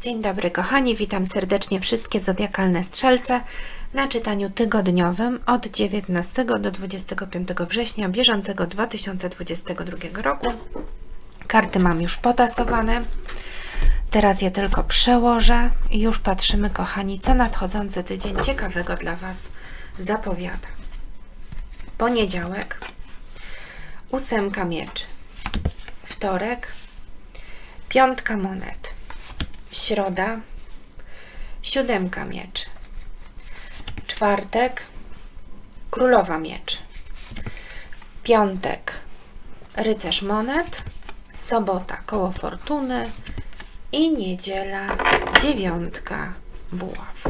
Dzień dobry kochani, witam serdecznie wszystkie zodiakalne strzelce na czytaniu tygodniowym od 19 do 25 września bieżącego 2022 roku. Karty mam już potasowane. Teraz je tylko przełożę i już patrzymy kochani, co nadchodzący tydzień ciekawego dla Was zapowiada. Poniedziałek, ósemka mieczy, wtorek, piątka monet, środa, siódemka mieczy, czwartek, królowa mieczy, piątek, rycerz monet, sobota, koło fortuny. I niedziela, dziewiątka buław.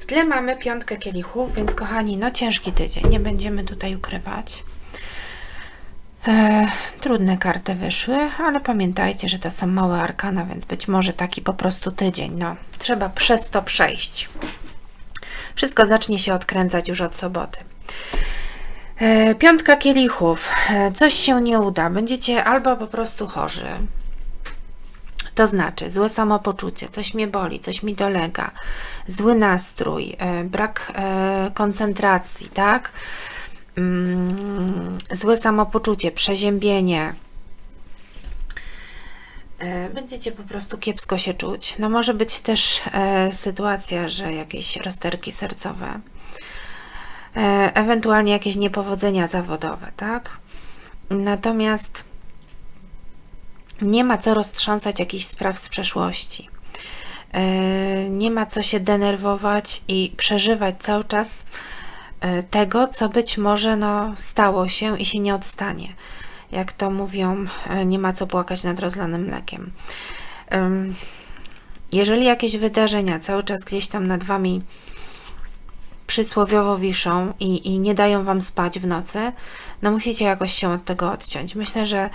W tle mamy piątkę kielichów, więc kochani, no ciężki tydzień, nie będziemy tutaj ukrywać. E, trudne karty wyszły, ale pamiętajcie, że to są małe arkana, więc być może taki po prostu tydzień. No, trzeba przez to przejść. Wszystko zacznie się odkręcać już od soboty. E, piątka kielichów. E, coś się nie uda. Będziecie albo po prostu chorzy. To znaczy złe samopoczucie, coś mnie boli, coś mi dolega, zły nastrój, e, brak e, koncentracji, tak? Mm, złe samopoczucie, przeziębienie. E, Będziecie po prostu kiepsko się czuć. No może być też e, sytuacja, że jakieś rozterki sercowe, e, ewentualnie jakieś niepowodzenia zawodowe, tak? Natomiast nie ma co roztrząsać jakichś spraw z przeszłości. Nie ma co się denerwować i przeżywać cały czas tego, co być może no, stało się i się nie odstanie. Jak to mówią, e, nie ma co płakać nad rozlanym mlekiem. Jeżeli jakieś wydarzenia cały czas gdzieś tam nad Wami przysłowiowo wiszą i, i nie dają Wam spać w nocy, no musicie jakoś się od tego odciąć. Myślę, że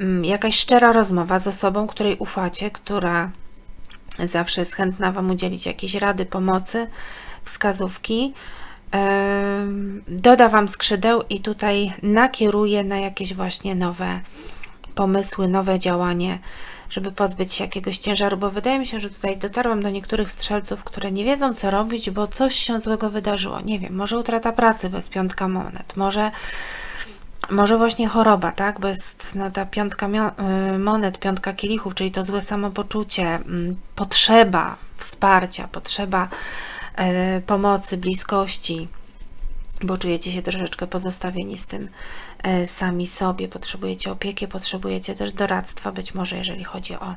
mm, jakaś szczera rozmowa z osobą, której ufacie, która zawsze jest chętna Wam udzielić jakiejś rady, pomocy, wskazówki, doda Wam skrzydeł i tutaj nakieruje na jakieś właśnie nowe pomysły, nowe działanie, żeby pozbyć się jakiegoś ciężaru, bo wydaje mi się, że tutaj dotarłam do niektórych strzelców, które nie wiedzą co robić, bo coś się złego wydarzyło. Nie wiem, może utrata pracy bez piątka monet, może może właśnie choroba, tak? Jest no, ta piątka y, monet, piątka kielichów, czyli to złe samopoczucie, mm, potrzeba wsparcia, potrzeba pomocy, bliskości, bo czujecie się troszeczkę pozostawieni z tym e, sami sobie, potrzebujecie opieki, potrzebujecie też doradztwa, być może jeżeli chodzi o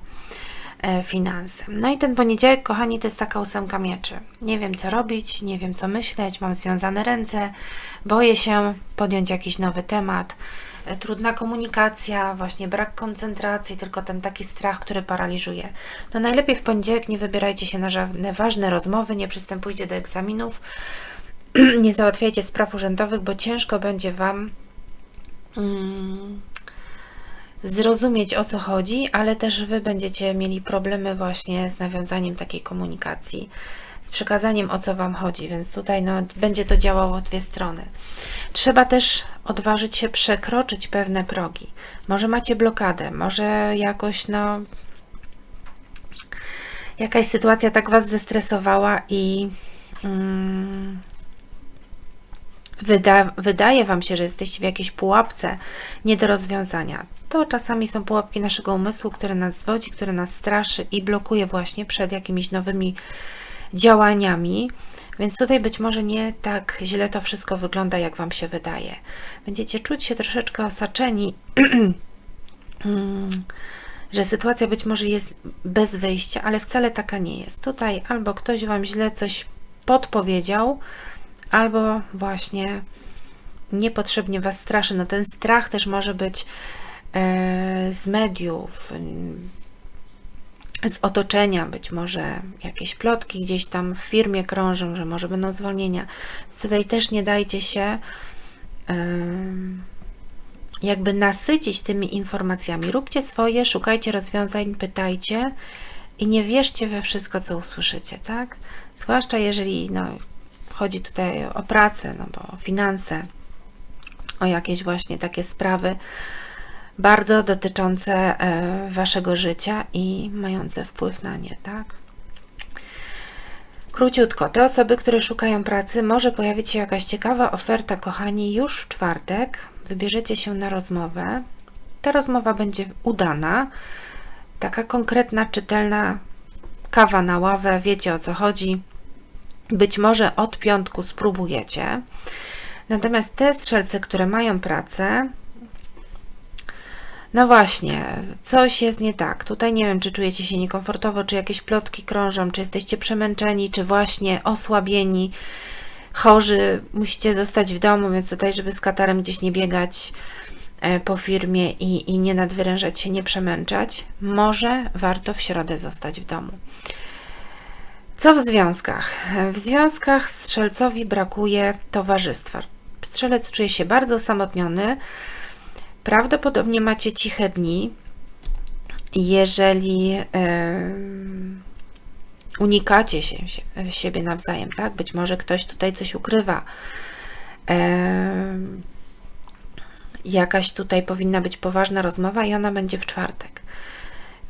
e, finanse. No i ten poniedziałek, kochani, to jest taka ósemka mieczy. Nie wiem, co robić, nie wiem, co myśleć, mam związane ręce, boję się podjąć jakiś nowy temat. E, Trudna komunikacja, właśnie brak koncentracji, tylko ten taki strach, który paraliżuje. No najlepiej w poniedziałek nie wybierajcie się na żadne ważne rozmowy, nie przystępujcie do egzaminów, nie załatwiajcie spraw urzędowych, bo ciężko będzie Wam mm, zrozumieć o co chodzi, ale też Wy będziecie mieli problemy właśnie z nawiązaniem takiej komunikacji, z przekazaniem o co Wam chodzi, więc tutaj no, będzie to działało dwie strony. Trzeba też odważyć się przekroczyć pewne progi. Może macie blokadę, może jakoś no jakaś sytuacja tak Was zestresowała i mm, wyda, wydaje Wam się, że jesteście w jakiejś pułapce nie do rozwiązania. To czasami są pułapki naszego umysłu, które nas zwodzi, które nas straszy i blokuje właśnie przed jakimiś nowymi działaniami. Więc tutaj być może nie tak źle to wszystko wygląda, jak Wam się wydaje. Będziecie czuć się troszeczkę osaczeni, mm, że sytuacja być może jest bez wyjścia, ale wcale taka nie jest. Tutaj albo ktoś Wam źle coś podpowiedział, albo właśnie niepotrzebnie Was straszy. No ten strach też może być e, z mediów, z otoczenia, być może jakieś plotki gdzieś tam w firmie krążą, że może będą zwolnienia. Więc tutaj też nie dajcie się jakby nasycić tymi informacjami. Róbcie swoje, szukajcie rozwiązań, pytajcie i nie wierzcie we wszystko, co usłyszycie, tak? Zwłaszcza jeżeli no, chodzi tutaj o pracę, no bo o finanse, o jakieś właśnie takie sprawy, bardzo dotyczące e, waszego życia i mające wpływ na nie, tak? Króciutko, te osoby, które szukają pracy, może pojawić się jakaś ciekawa oferta, kochani, już w czwartek. Wybierzecie się na rozmowę. Ta rozmowa będzie udana, taka konkretna, czytelna kawa na ławę, wiecie o co chodzi. Być może od piątku spróbujecie. Natomiast te strzelce, które mają pracę, no właśnie, coś jest nie tak. Tutaj nie wiem, czy czujecie się niekomfortowo, czy jakieś plotki krążą, czy jesteście przemęczeni, czy właśnie osłabieni, chorzy, musicie zostać w domu, więc tutaj, żeby z katarem gdzieś nie biegać e, po firmie i, i nie nadwyrężać się, nie przemęczać, może warto w środę zostać w domu. Co w związkach? W związkach strzelcowi brakuje towarzystwa. Strzelec czuje się bardzo osamotniony, Prawdopodobnie macie ciche dni, jeżeli unikacie się, siebie nawzajem, tak? Być może ktoś tutaj coś ukrywa. jakaś tutaj powinna być poważna rozmowa i ona będzie w czwartek.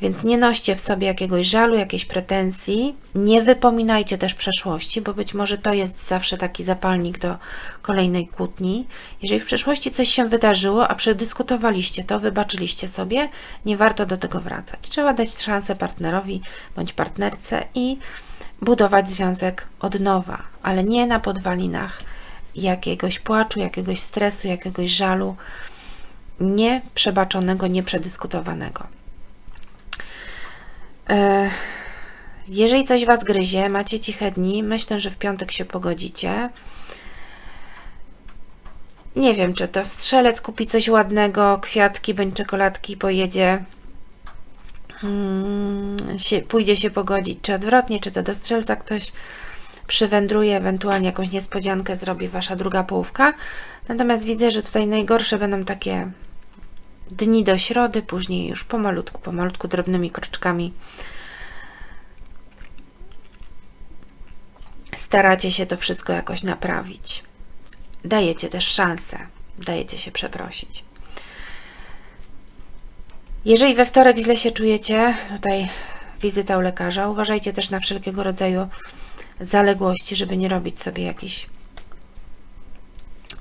Więc nie noście w sobie jakiegoś żalu, jakiejś pretensji. Nie wypominajcie też przeszłości, bo być może to jest zawsze taki zapalnik do kolejnej kłótni. Jeżeli w przeszłości coś się wydarzyło, a przedyskutowaliście to, wybaczyliście sobie, nie warto do tego wracać. Trzeba dać szansę partnerowi bądź partnerce i budować związek od nowa, ale nie na podwalinach jakiegoś płaczu, jakiegoś stresu, jakiegoś żalu nieprzebaczonego, nieprzedyskutowanego. E, jeżeli coś Was gryzie, macie ciche dni, myślę, że w piątek się pogodzicie. Nie wiem, czy to strzelec kupi coś ładnego, kwiatki bądź czekoladki, pojedzie, się, pójdzie się pogodzić, czy odwrotnie, czy to do strzelca ktoś przywędruje, ewentualnie jakąś niespodziankę zrobi Wasza druga połówka. Natomiast widzę, że tutaj najgorsze będą takie dni do środy, później już pomalutku, pomalutku, drobnymi kroczkami staracie się to wszystko jakoś naprawić. Dajecie też szansę, dajecie się przeprosić. Jeżeli we wtorek źle się czujecie, tutaj wizyta u lekarza, uważajcie też na wszelkiego rodzaju zaległości, żeby nie robić sobie jakichś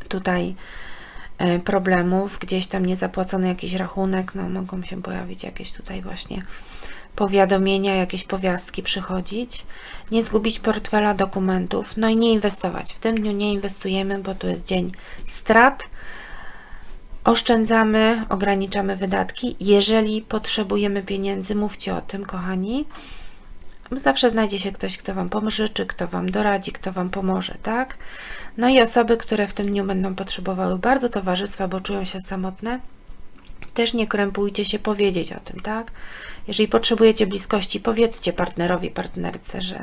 tutaj problemów, gdzieś tam niezapłacony jakiś rachunek, no mogą się pojawić jakieś tutaj właśnie powiadomienia, jakieś powiastki przychodzić, nie zgubić portfela dokumentów, no i nie inwestować. W tym dniu nie inwestujemy, bo tu jest dzień strat. Oszczędzamy, ograniczamy wydatki. Jeżeli potrzebujemy pieniędzy, mówcie o tym, kochani. Zawsze znajdzie się ktoś, kto Wam pomoże, czy kto Wam doradzi, kto Wam pomoże, tak? No i osoby, które w tym dniu będą potrzebowały bardzo towarzystwa, bo czują się samotne, też nie krępujcie się powiedzieć o tym, tak? Jeżeli potrzebujecie bliskości, powiedzcie partnerowi, partnerce, że,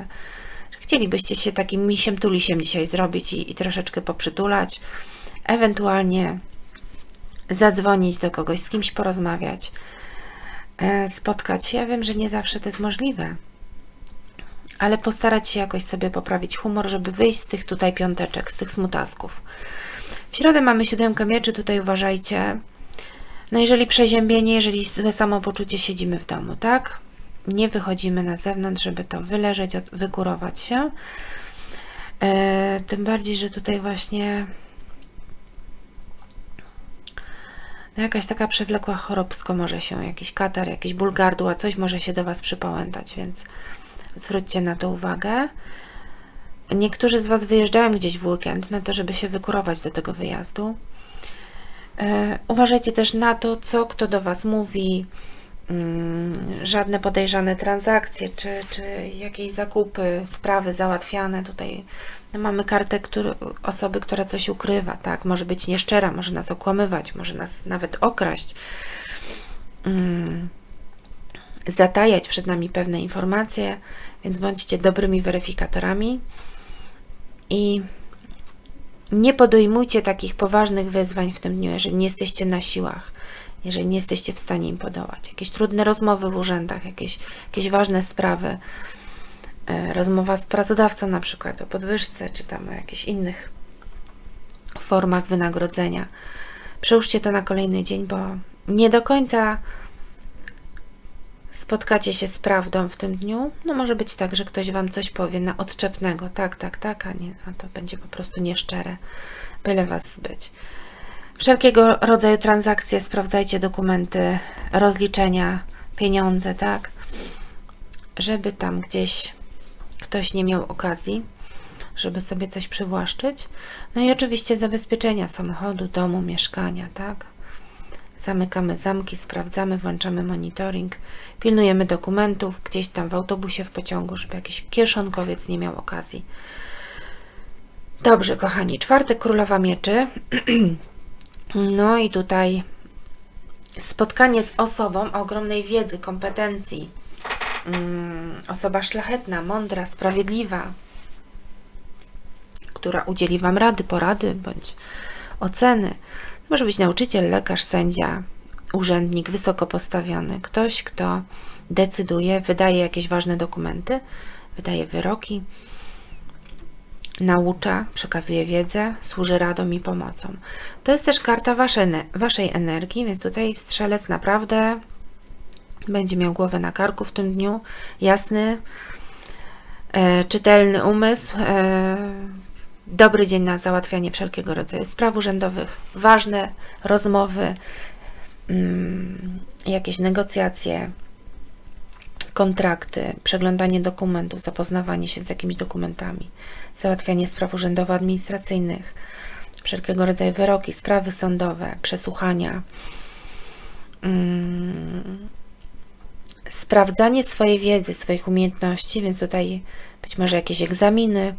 że chcielibyście się takim misiem tulisiem dzisiaj zrobić i, i troszeczkę poprzytulać, ewentualnie zadzwonić do kogoś, z kimś porozmawiać, e, spotkać się. Ja wiem, że nie zawsze to jest możliwe, ale postarać się jakoś sobie poprawić humor, żeby wyjść z tych tutaj piąteczek, z tych smutasków. W środę mamy siódemkę mieczy, tutaj uważajcie. No jeżeli przeziębienie, jeżeli złe samopoczucie, siedzimy w domu, tak? Nie wychodzimy na zewnątrz, żeby to wyleżeć, wykurować się. E, tym bardziej, że tutaj właśnie no jakaś taka przewlekła chorobsko może się, jakiś katar, jakiś ból gardła, coś może się do Was przypałętać, więc Zwróćcie na to uwagę. Niektórzy z Was wyjeżdżają gdzieś w weekend na to, żeby się wykurować do tego wyjazdu. E, uważajcie też na to, co kto do Was mówi, mm, żadne podejrzane transakcje, czy, czy jakieś zakupy, sprawy załatwiane. Tutaj mamy kartę który, osoby, która coś ukrywa, tak? Może być nieszczera, może nas okłamywać, może nas nawet okraść. Mm zatajać przed nami pewne informacje, więc bądźcie dobrymi weryfikatorami i nie podejmujcie takich poważnych wyzwań w tym dniu, jeżeli nie jesteście na siłach, jeżeli nie jesteście w stanie im podołać. Jakieś trudne rozmowy w urzędach, jakieś, jakieś ważne sprawy, e, rozmowa z pracodawcą na przykład o podwyżce, czy tam o jakichś innych formach wynagrodzenia. Przełóżcie to na kolejny dzień, bo nie do końca spotkacie się z prawdą w tym dniu. No może być tak, że ktoś Wam coś powie na odczepnego, tak, tak, tak, a, nie, a to będzie po prostu nieszczere, byle Was zbyć. Wszelkiego rodzaju transakcje, sprawdzajcie dokumenty, rozliczenia, pieniądze, tak, żeby tam gdzieś ktoś nie miał okazji, żeby sobie coś przywłaszczyć. No i oczywiście zabezpieczenia samochodu, domu, mieszkania, tak. Zamykamy zamki, sprawdzamy, włączamy monitoring, pilnujemy dokumentów gdzieś tam w autobusie, w pociągu, żeby jakiś kieszonkowiec nie miał okazji. Dobrze, kochani, czwartek królowa mieczy. No i tutaj spotkanie z osobą o ogromnej wiedzy, kompetencji. Mm, osoba szlachetna, mądra, sprawiedliwa, która udzieli Wam rady, porady bądź oceny. Może być nauczyciel, lekarz, sędzia, urzędnik wysoko postawiony, ktoś, kto decyduje, wydaje jakieś ważne dokumenty, wydaje wyroki, naucza, przekazuje wiedzę, służy radą i pomocą. To jest też karta waszej, waszej energii, więc tutaj strzelec naprawdę będzie miał głowę na karku w tym dniu, jasny, e, czytelny umysł, e, dobry dzień na załatwianie wszelkiego rodzaju spraw urzędowych, ważne rozmowy, mm, jakieś negocjacje, kontrakty, przeglądanie dokumentów, zapoznawanie się z jakimiś dokumentami, załatwianie spraw urzędowo-administracyjnych, wszelkiego rodzaju wyroki, sprawy sądowe, przesłuchania, mm, sprawdzanie swojej wiedzy, swoich umiejętności, więc tutaj być może jakieś egzaminy,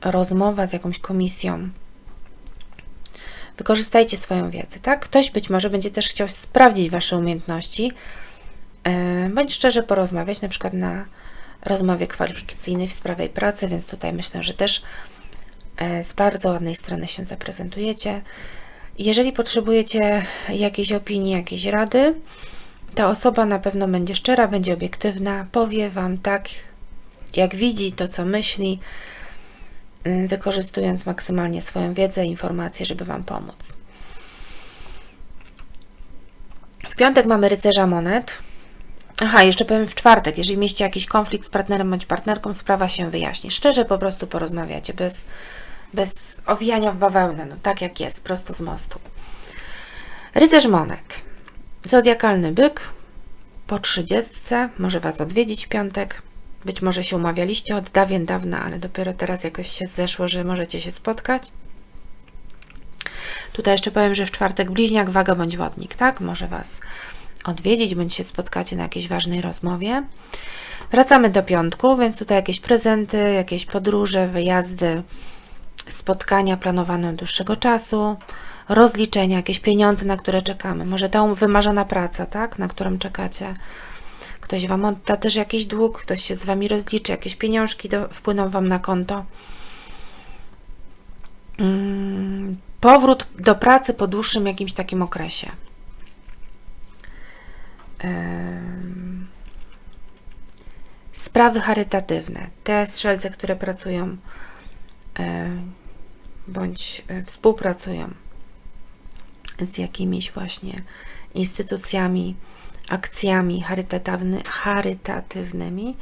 rozmowa z jakąś komisją. Wykorzystajcie swoją wiedzę, tak? Ktoś być może będzie też chciał sprawdzić Wasze umiejętności, bądź szczerze porozmawiać, na przykład na rozmowie kwalifikacyjnej w sprawie pracy, więc tutaj myślę, że też e, z bardzo ładnej strony się zaprezentujecie. Jeżeli potrzebujecie jakiejś opinii, jakiejś rady, ta osoba na pewno będzie szczera, będzie obiektywna, powie Wam tak, jak widzi, to co myśli, mm, wykorzystując maksymalnie swoją wiedzę i informacje, żeby Wam pomóc. W piątek mamy rycerza monet. Aha, jeszcze powiem w czwartek, jeżeli mieście jakiś konflikt z partnerem bądź partnerką, sprawa się wyjaśni. Szczerze po prostu porozmawiacie, bez, bez owijania w bawełnę, no tak jak jest, prosto z mostu. Rycerz monet. Zodiakalny byk po trzydziestce, może Was odwiedzić w piątek. Być może się umawialiście od dawien dawna, ale dopiero teraz jakoś się zeszło, że możecie się spotkać. Tutaj jeszcze powiem, że w czwartek bliźniak, waga bądź wodnik, tak? Może Was odwiedzić, bądź się spotkacie na jakiejś ważnej rozmowie. Wracamy do piątku, więc tutaj jakieś prezenty, jakieś podróże, wyjazdy, spotkania planowane od dłuższego czasu, rozliczenia, jakieś pieniądze, na które czekamy. Może ta wymarzona praca, tak? Na którą czekacie Ktoś Wam odda też jakiś dług, ktoś się z Wami rozliczy, jakieś pieniążki do, wpłyną Wam na konto. Mm, powrót do pracy po dłuższym jakimś takim okresie. Sprawy charytatywne. Te strzelce, które pracują bądź e, współpracują z jakimiś właśnie instytucjami akcjami charytatywny, charytatywnymi.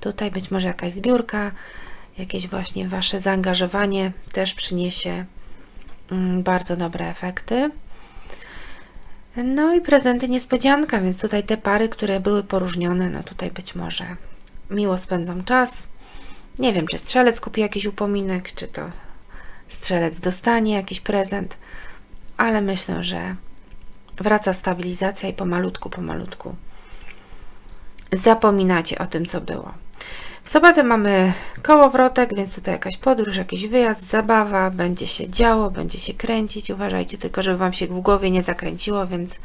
Tutaj być może jakaś zbiórka, jakieś właśnie Wasze zaangażowanie też przyniesie mm, bardzo dobre efekty. No i prezenty niespodzianka, więc tutaj te pary, które były poróżnione, no tutaj być może miło spędzam czas. Nie wiem, czy strzelec kupi jakiś upominek, czy to strzelec dostanie jakiś prezent, ale myślę, że wraca stabilizacja i pomalutku, pomalutku zapominacie o tym, co było. W sobotę mamy kołowrotek, więc tutaj jakaś podróż, jakiś wyjazd, zabawa, będzie się działo, będzie się kręcić. Uważajcie tylko, żeby Wam się w głowie nie zakręciło, więc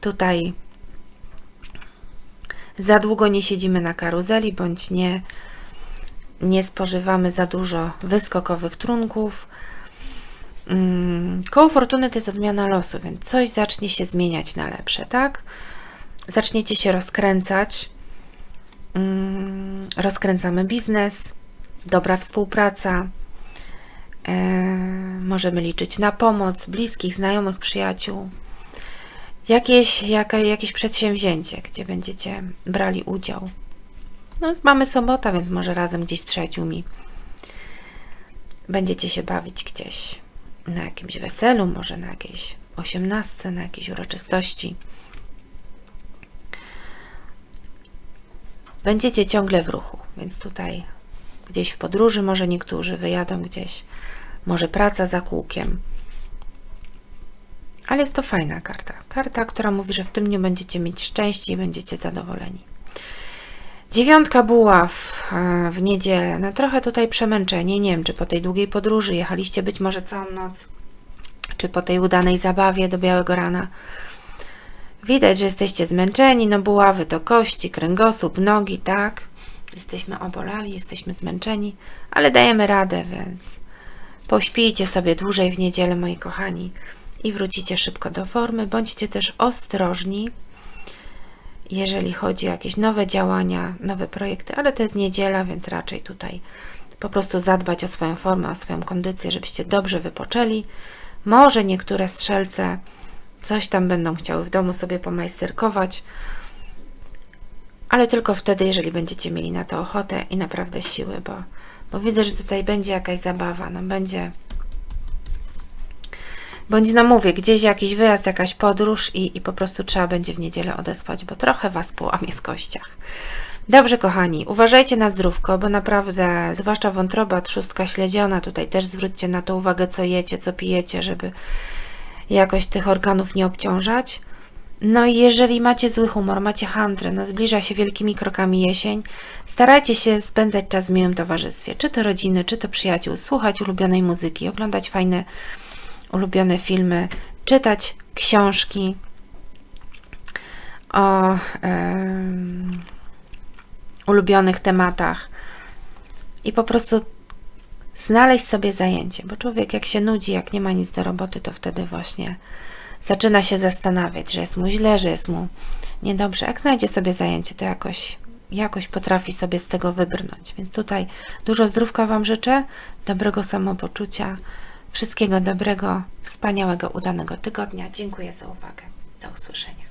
tutaj za długo nie siedzimy na karuzeli, bądź nie, nie spożywamy za dużo wyskokowych trunków. Mm, koło fortuny to jest odmiana losu, więc coś zacznie się zmieniać na lepsze, tak? Zaczniecie się rozkręcać. Mm, rozkręcamy biznes, dobra współpraca, E, możemy liczyć na pomoc bliskich, znajomych, przyjaciół. Jakieś, jaka, jakieś przedsięwzięcie, gdzie będziecie brali udział. No, mamy sobota, więc może razem gdzieś z przyjaciółmi będziecie się bawić gdzieś na jakimś weselu, może na jakiejś osiemnastce, na jakiejś uroczystości. Będziecie ciągle w ruchu, więc tutaj gdzieś w podróży, może niektórzy wyjadą gdzieś, może praca za kółkiem. Ale jest to fajna karta. Karta, która mówi, że w tym dniu będziecie mieć szczęście i będziecie zadowoleni. Dziewiątka buław e, w niedzielę. No trochę tutaj przemęczenie. Nie wiem, czy po tej długiej podróży jechaliście być może całą noc, czy po tej udanej zabawie do białego rana. Widać, że jesteście zmęczeni. No buławy to kości, kręgosłup, nogi, tak? Jesteśmy obolali, jesteśmy zmęczeni, ale dajemy radę, więc pośpijcie sobie dłużej w niedzielę, moi kochani, i wrócicie szybko do formy. Bądźcie też ostrożni, jeżeli chodzi o jakieś nowe działania, nowe projekty, ale to jest niedziela, więc raczej tutaj po prostu zadbać o swoją formę, o swoją kondycję, żebyście dobrze wypoczęli. Może niektóre strzelce coś tam będą chciały w domu sobie pomajsterkować, ale tylko wtedy, jeżeli będziecie mieli na to ochotę i naprawdę siły, bo, bo widzę, że tutaj będzie jakaś zabawa, no będzie bądź no mówię, gdzieś jakiś wyjazd, jakaś podróż i, i po prostu trzeba będzie w niedzielę odespać, bo trochę Was połamie w kościach. Dobrze, kochani, uważajcie na zdrówko, bo naprawdę, zwłaszcza wątroba, trzustka śledziona, tutaj też zwróćcie na to uwagę, co jecie, co pijecie, żeby jakoś tych organów nie obciążać. No i jeżeli macie zły humor, macie handrę, no zbliża się wielkimi krokami jesień, starajcie się spędzać czas w miłym towarzystwie, czy to rodziny, czy to przyjaciół, słuchać ulubionej muzyki, oglądać fajne, ulubione filmy, czytać książki o ulubionych tematach i po prostu znaleźć sobie zajęcie, bo człowiek jak się nudzi, jak nie ma nic do roboty, to wtedy właśnie zaczyna się zastanawiać, że jest mu źle, że jest mu niedobrze. Jak znajdzie sobie zajęcie, to jakoś, jakoś potrafi sobie z tego wybrnąć. Więc tutaj dużo zdrówka Wam życzę, dobrego samopoczucia, wszystkiego dobrego, wspaniałego, udanego tygodnia. Dziękuję za uwagę. Do usłyszenia.